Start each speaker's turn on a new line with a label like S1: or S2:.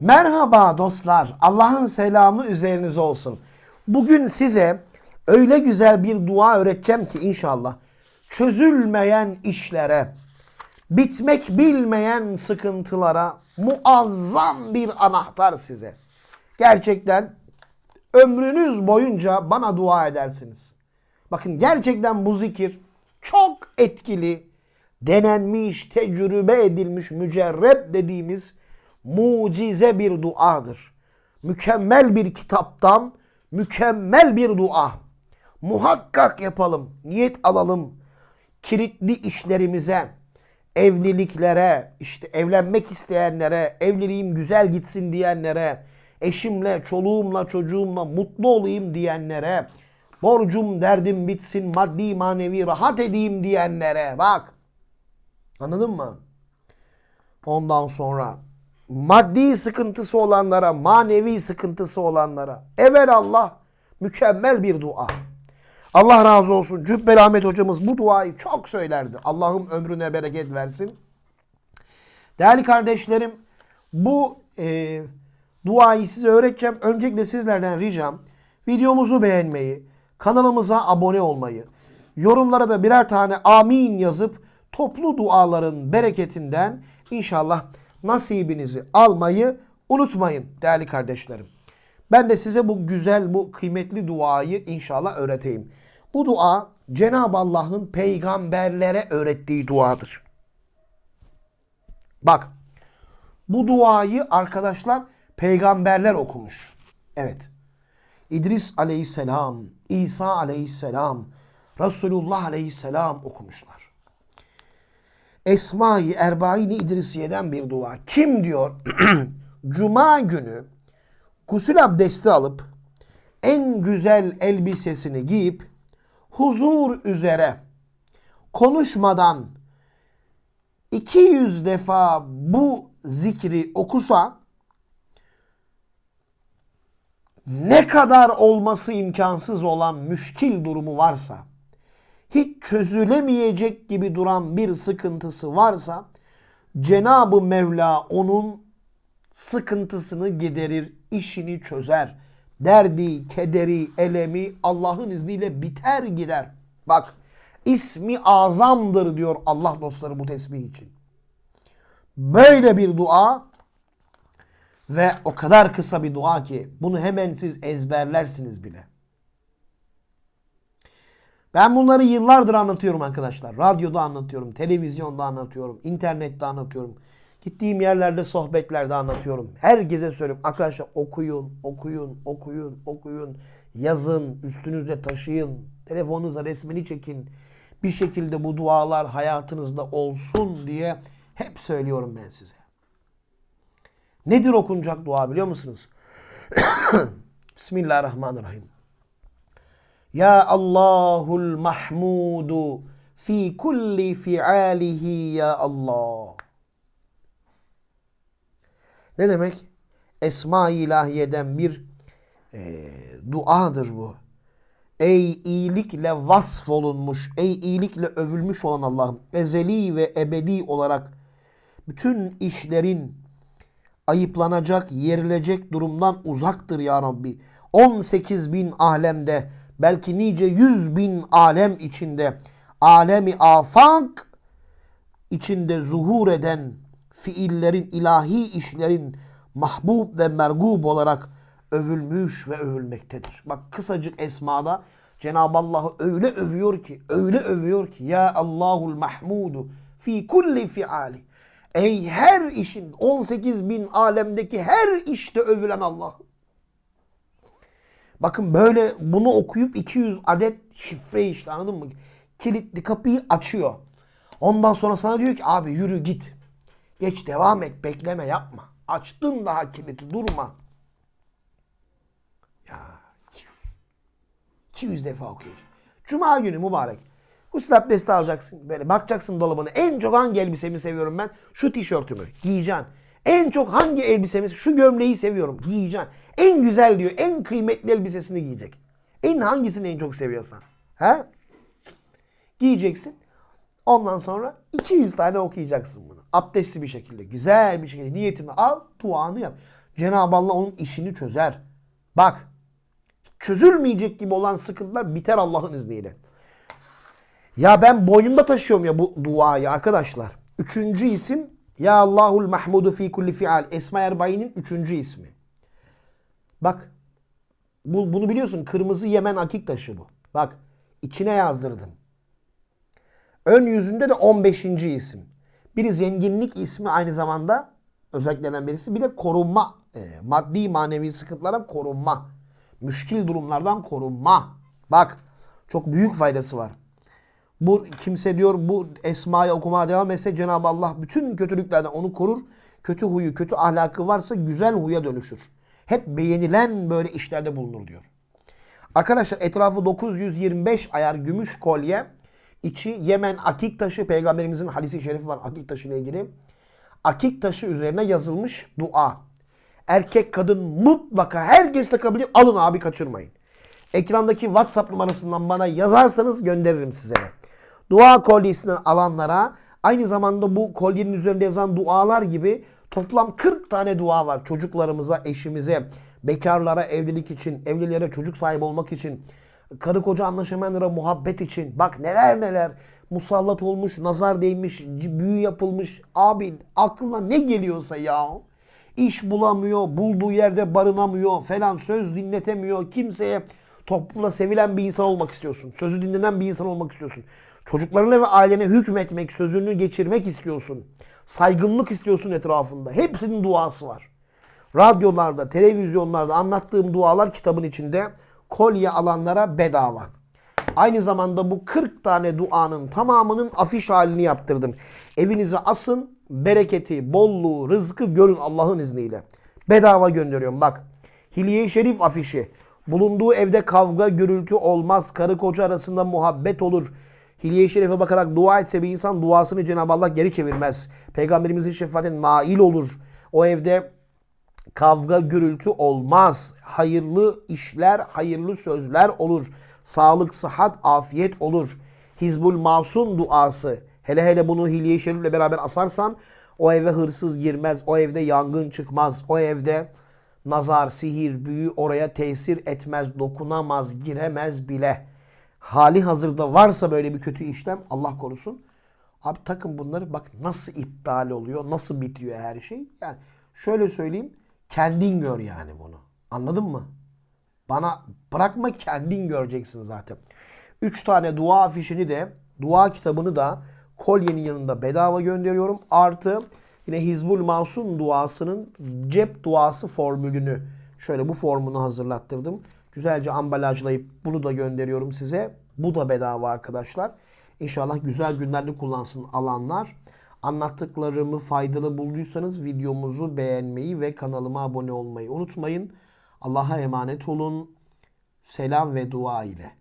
S1: Merhaba dostlar. Allah'ın selamı üzerinize olsun. Bugün size öyle güzel bir dua öğreteceğim ki inşallah çözülmeyen işlere, bitmek bilmeyen sıkıntılara muazzam bir anahtar size. Gerçekten ömrünüz boyunca bana dua edersiniz. Bakın gerçekten bu zikir çok etkili, denenmiş, tecrübe edilmiş, mücerreb dediğimiz mucize bir duadır. Mükemmel bir kitaptan mükemmel bir dua. Muhakkak yapalım, niyet alalım. Kilitli işlerimize, evliliklere, işte evlenmek isteyenlere, evliliğim güzel gitsin diyenlere, eşimle, çoluğumla, çocuğumla mutlu olayım diyenlere, borcum, derdim bitsin, maddi manevi rahat edeyim diyenlere bak. Anladın mı? Ondan sonra maddi sıkıntısı olanlara, manevi sıkıntısı olanlara evvel Allah mükemmel bir dua. Allah razı olsun. Cübbeli Ahmet hocamız bu duayı çok söylerdi. Allah'ım ömrüne bereket versin. Değerli kardeşlerim bu e, duayı size öğreteceğim. Öncelikle sizlerden ricam videomuzu beğenmeyi, kanalımıza abone olmayı, yorumlara da birer tane amin yazıp toplu duaların bereketinden inşallah nasibinizi almayı unutmayın değerli kardeşlerim. Ben de size bu güzel, bu kıymetli duayı inşallah öğreteyim. Bu dua Cenab-ı Allah'ın peygamberlere öğrettiği duadır. Bak, bu duayı arkadaşlar peygamberler okumuş. Evet. İdris aleyhisselam, İsa aleyhisselam, Resulullah aleyhisselam okumuşlar. Esma-i Erbain-i İdrisiye'den bir dua. Kim diyor? Cuma günü gusül abdesti alıp en güzel elbisesini giyip huzur üzere konuşmadan 200 defa bu zikri okusa ne kadar olması imkansız olan müşkil durumu varsa hiç çözülemeyecek gibi duran bir sıkıntısı varsa Cenab-ı Mevla onun sıkıntısını giderir, işini çözer. Derdi, kederi, elemi Allah'ın izniyle biter gider. Bak ismi azamdır diyor Allah dostları bu tesbih için. Böyle bir dua ve o kadar kısa bir dua ki bunu hemen siz ezberlersiniz bile. Ben bunları yıllardır anlatıyorum arkadaşlar. Radyoda anlatıyorum, televizyonda anlatıyorum, internette anlatıyorum. Gittiğim yerlerde, sohbetlerde anlatıyorum. Herkese söylüyorum. Arkadaşlar okuyun, okuyun, okuyun, okuyun. Yazın, üstünüzde taşıyın. Telefonunuza resmini çekin. Bir şekilde bu dualar hayatınızda olsun diye hep söylüyorum ben size. Nedir okunacak dua biliyor musunuz? Bismillahirrahmanirrahim. Ya Allahul Mahmudu fi kulli fi'alihi ya Allah. Ne demek? Esma-i ilahiyeden bir e, duadır bu. Ey iyilikle vasfolunmuş, ey iyilikle övülmüş olan Allah'ım. Ezeli ve ebedi olarak bütün işlerin ayıplanacak, yerilecek durumdan uzaktır ya Rabbi. 18 bin alemde, belki nice 100 bin alem içinde, alemi afak içinde zuhur eden fiillerin, ilahi işlerin mahbub ve mergub olarak övülmüş ve övülmektedir. Bak kısacık esmada Cenab-ı Allah'ı öyle övüyor ki, öyle övüyor ki ya Allahul Mahmudu fi kulli fiali. Ey her işin 18 bin alemdeki her işte övülen Allah. Bakın böyle bunu okuyup 200 adet şifre işte anladın mı? Kilitli kapıyı açıyor. Ondan sonra sana diyor ki abi yürü git. Geç devam et bekleme yapma. Açtın daha kilidi durma. Ya 200. 200 defa okuyacağım. Cuma günü mübarek. Gusül abdesti alacaksın. Böyle bakacaksın dolabına. En çok hangi elbisemi seviyorum ben? Şu tişörtümü giyeceksin. En çok hangi elbisemi? Şu gömleği seviyorum. Giyeceksin. En güzel diyor. En kıymetli elbisesini giyecek. En hangisini en çok seviyorsan. He? Giyeceksin. Ondan sonra 200 tane okuyacaksın bunu. Abdestli bir şekilde, güzel bir şekilde niyetini al, duanı yap. Cenab-ı Allah onun işini çözer. Bak çözülmeyecek gibi olan sıkıntılar biter Allah'ın izniyle. Ya ben boynumda taşıyorum ya bu duayı arkadaşlar. Üçüncü isim Ya Allahul Mahmudu fi kulli fial. Esma Erbayi'nin üçüncü ismi. Bak bu, bunu biliyorsun kırmızı Yemen akik taşı bu. Bak içine yazdırdım. Ön yüzünde de 15. isim. Biri zenginlik ismi aynı zamanda özelliklerinden birisi. Bir de korunma. e, maddi manevi sıkıntılara korunma. Müşkil durumlardan korunma. Bak çok büyük faydası var. Bu kimse diyor bu esmayı okumaya devam etse Cenab-ı Allah bütün kötülüklerden onu korur. Kötü huyu, kötü ahlakı varsa güzel huya dönüşür. Hep beğenilen böyle işlerde bulunur diyor. Arkadaşlar etrafı 925 ayar gümüş kolye. içi Yemen akik taşı. Peygamberimizin hadisi şerifi var akik taşı ile ilgili. Akik taşı üzerine yazılmış dua. Erkek kadın mutlaka herkes takabilir. Alın abi kaçırmayın. Ekrandaki WhatsApp numarasından bana yazarsanız gönderirim size. Dua kolyesinden alanlara aynı zamanda bu kolyenin üzerinde yazan dualar gibi toplam 40 tane dua var. Çocuklarımıza, eşimize, bekarlara evlilik için, evlilere çocuk sahibi olmak için, karı koca anlaşamayanlara muhabbet için. Bak neler neler musallat olmuş, nazar değmiş, büyü yapılmış. Abi aklına ne geliyorsa ya. İş bulamıyor, bulduğu yerde barınamıyor falan, söz dinletemiyor. Kimseye toplumda sevilen bir insan olmak istiyorsun. Sözü dinlenen bir insan olmak istiyorsun. Çocuklarına ve ailene hükmetmek, sözünü geçirmek istiyorsun. Saygınlık istiyorsun etrafında. Hepsinin duası var. Radyolarda, televizyonlarda anlattığım dualar kitabın içinde kolye alanlara bedava. Aynı zamanda bu 40 tane duanın tamamının afiş halini yaptırdım. Evinize asın, bereketi, bolluğu, rızkı görün Allah'ın izniyle. Bedava gönderiyorum bak. Hilye-i Şerif afişi. Bulunduğu evde kavga, gürültü olmaz. Karı koca arasında muhabbet olur. Hilye-i Şerif'e bakarak dua etse bir insan duasını Cenab-ı Allah geri çevirmez. Peygamberimizin şefaatine nail olur. O evde kavga, gürültü olmaz. Hayırlı işler, hayırlı sözler olur. Sağlık, sıhhat, afiyet olur. Hizbul Masum duası. Hele hele bunu Hilye-i Şerif'le beraber asarsan o eve hırsız girmez. O evde yangın çıkmaz. O evde nazar, sihir, büyü oraya tesir etmez, dokunamaz, giremez bile. Hali hazırda varsa böyle bir kötü işlem Allah korusun. Abi takın bunları bak nasıl iptal oluyor, nasıl bitiyor her şey. Yani şöyle söyleyeyim, kendin gör yani bunu. Anladın mı? Bana bırakma kendin göreceksin zaten. Üç tane dua afişini de, dua kitabını da kolyenin yanında bedava gönderiyorum. Artı yine Hizbul Masum duasının cep duası formülünü şöyle bu formunu hazırlattırdım. Güzelce ambalajlayıp bunu da gönderiyorum size. Bu da bedava arkadaşlar. İnşallah güzel günlerde kullansın alanlar. Anlattıklarımı faydalı bulduysanız videomuzu beğenmeyi ve kanalıma abone olmayı unutmayın. Allah'a emanet olun. Selam ve dua ile.